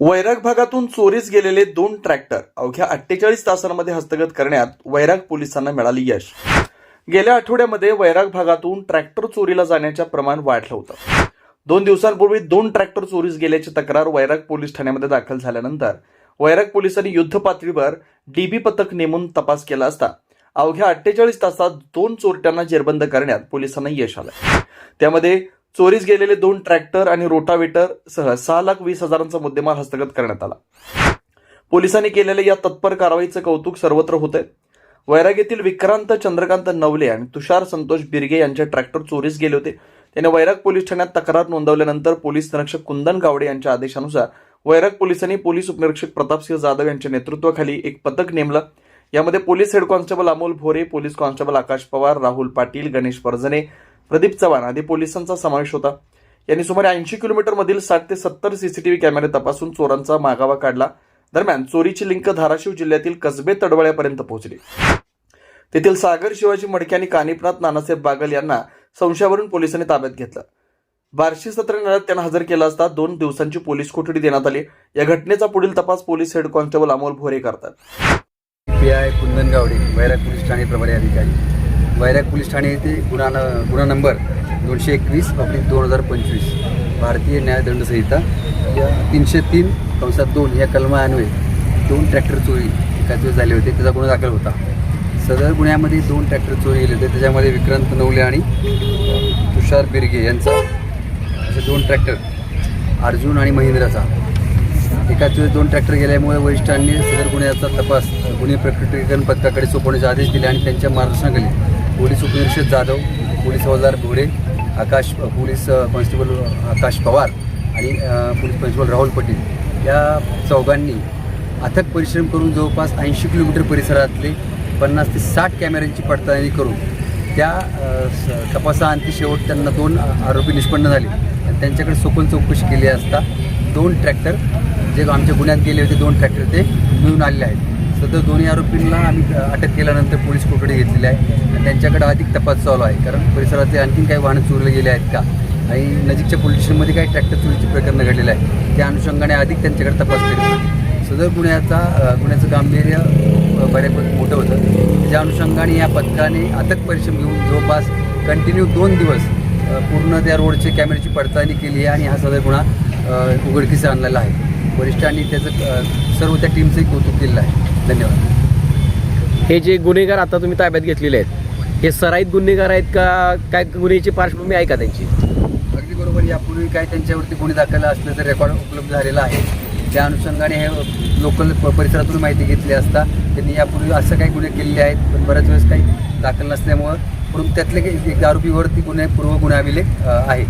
वैराग भागातून चोरीस गेलेले दोन ट्रॅक्टर अवघ्या अठ्ठेचाळीस तासांमध्ये हस्तगत करण्यात वैराग पोलिसांना मिळाले यश. गेल्या आठवड्यामध्ये वैराग भागातून ट्रॅक्टर चोरीला जाण्याचे प्रमाण वाढलं होतं. दोन दिवसांपूर्वी दोन ट्रॅक्टर चोरीस गेल्याची तक्रार वैराग पोलीस ठाण्यामध्ये दाखल झाल्यानंतर वैराग पोलिसांनी युद्धपातळीवर डीबी पथक नेमून तपास केला असता अवघ्या अठ्ठेचाळीस तासात दोन चोरट्यांना जेरबंद करण्यात पोलिसांना यश आलं. त्यामध्ये चोरीस गेलेले दोन ट्रॅक्टर आणि रोटावेटर सह सहा लाख वीस हजारांचा मुद्देमाल हस्तगत करण्यात आला. पोलिसांनी केलेल्या या तत्पर कारवाईचं कौतुक सर्वत्र होत आहे विक्रांत चंद्रकांत नवले आणि तुषार संतोष बिरगे यांचे ट्रॅक्टर चोरीस गेले होते. त्याने वैराग पोलीस ठाण्यात तक्रार नोंदवल्यानंतर पोलीस निरीक्षक कुंदन गावडे यांच्या आदेशानुसार वैराग पोलिसांनी पोलीस उपनिरीक्षक प्रतापसिंह जाधव यांच्या नेतृत्वाखाली एक पथक नेमलं. यामध्ये police head constable Amol Bhore police constable Akash Pawar Rahul Patil Ganesh Parjane Pradeep Chavan आदी पोलिसांचा समावेश होता. यांनी सुमारे ऐंशी किलोमीटर मधील साठ ते सत्तर सीसीटीव्ही कॅमेरे तपासून चोरांचा मागावा काढला. दरम्यान चोरीची लिंक धाराशिव जिल्ह्यातील कसबे तडवळ्यापर्यंत पोहोचली. तेथील सागर शिवाजी मडके आणि कानिपनाथ नानासाहेब बागल यांना संशयावरून पोलिसांनी ताब्यात घेतलं. बार्शी सत्र न्यायालयात त्यांना हजर केला असता दोन दिवसांची पोलीस कोठडी देण्यात आली. या घटनेचा पुढील तपास police head constable Amol Bhore करतात. P I Kundan Gawade Vairag police ठाणे प्रभारी अधिकारी. वैराग पोलीस ठाणे येथे गुन्हा न- गुन्हा नंबर दोनशे एकवीस ऑब्लिक दोन हजार पंचवीस. भारतीय न्यायदंड संहिता या तीनशे तीन कंसात दोन या कलमान्वये दोन ट्रॅक्टर चोरी एकाच दिवस झाले होते. त्याचा गुन्हा दाखल होता. सदर गुन्ह्यामध्ये दोन ट्रॅक्टर चोरी गेले होते. त्याच्यामध्ये विक्रांत नवले आणि तुषार बिरगे यांचा असे दोन ट्रॅक्टर अर्जुन आणि महिंद्राचा. एकाच वेळेस दोन ट्रॅक्टर गेल्यामुळे वरिष्ठांनी सदर गुन्ह्याचा तपास गुन्हे प्रकटीकरण पथकाकडे सोपवण्याचे आदेश दिले आणि त्यांच्या मार्गदर्शनाखाली पोलीस उपनिरीक्षक जाधव पोलीस हवालदार घोडे आकाश पोलीस कॉन्स्टेबल आकाश पवार आणि पोलीस कॉन्स्टेबल राहुल पटेल. या चौघांनी अथक परिश्रम करून जवळपास ऐंशी किलोमीटर परिसरातले पन्नास ते साठ कॅमेऱ्यांची पडताळणी करून त्या तपासाअंती शेवट त्यांना दोन आरोपी निष्पन्न झाले. आणि त्यांच्याकडे सखोल चौकशी केली असता दोन ट्रॅक्टर जे आमच्या गुन्ह्यात गेले होते दोन ट्रॅक्टर ते मिळून आलेले आहेत. सदर दोन्ही आरोपींना आम्ही अटक केल्यानंतर पोलीस कोठडी घेतलेली आहे. आणि त्यांच्याकडे अधिक तपास चालू आहे कारण परिसरातले आणखीन काही वाहनं चोरले गेले आहेत का? आणि नजीकच्या पोलीस स्टेशनमध्ये काही ट्रॅक्टर चोरीची प्रकरणं घडलेलं आहे. त्या अनुषंगाने अधिक त्यांच्याकडे तपास केला सदर गुन्ह्याचा गुन्ह्याचं गांभीर्य बऱ्यापैकी मोठं होतं. त्या अनुषंगाने या पथकाने अथक परिश्रम घेऊन जवळपास कंटिन्यू दोन दिवस पूर्ण त्या रोडचे कॅमेऱ्याची पडताळणी केली आहे आणि हा सदर गुन्हा उघडकीस आणलेला आहे. वरिष्ठांनी त्याचं सर्व त्या टीमचंही कौतुक केलेलं आहे. धन्यवाद. हे जे गुन्हेगार आता तुम्ही ताब्यात घेतलेले आहेत हे सराईत गुन्हेगार आहेत का काय गुन्ह्याची पार्श्वभूमी आहे का त्यांची? अगदी बरोबर यापूर्वी काय त्यांच्यावरती गुन्हे दाखल असलं तर रेकॉर्ड उपलब्ध झालेला आहे. त्या अनुषंगाने हे लोकल परिसरातून माहिती घेतली असता त्यांनी यापूर्वी असं काही गुन्हे केलेले आहेत पण बऱ्याच वेळेस काही दाखल नसल्यामुळं म्हणून त्यातले काही एक आरोपीवरती गुन्हे पूर्व गुन्हा अभिलेख अ, आहे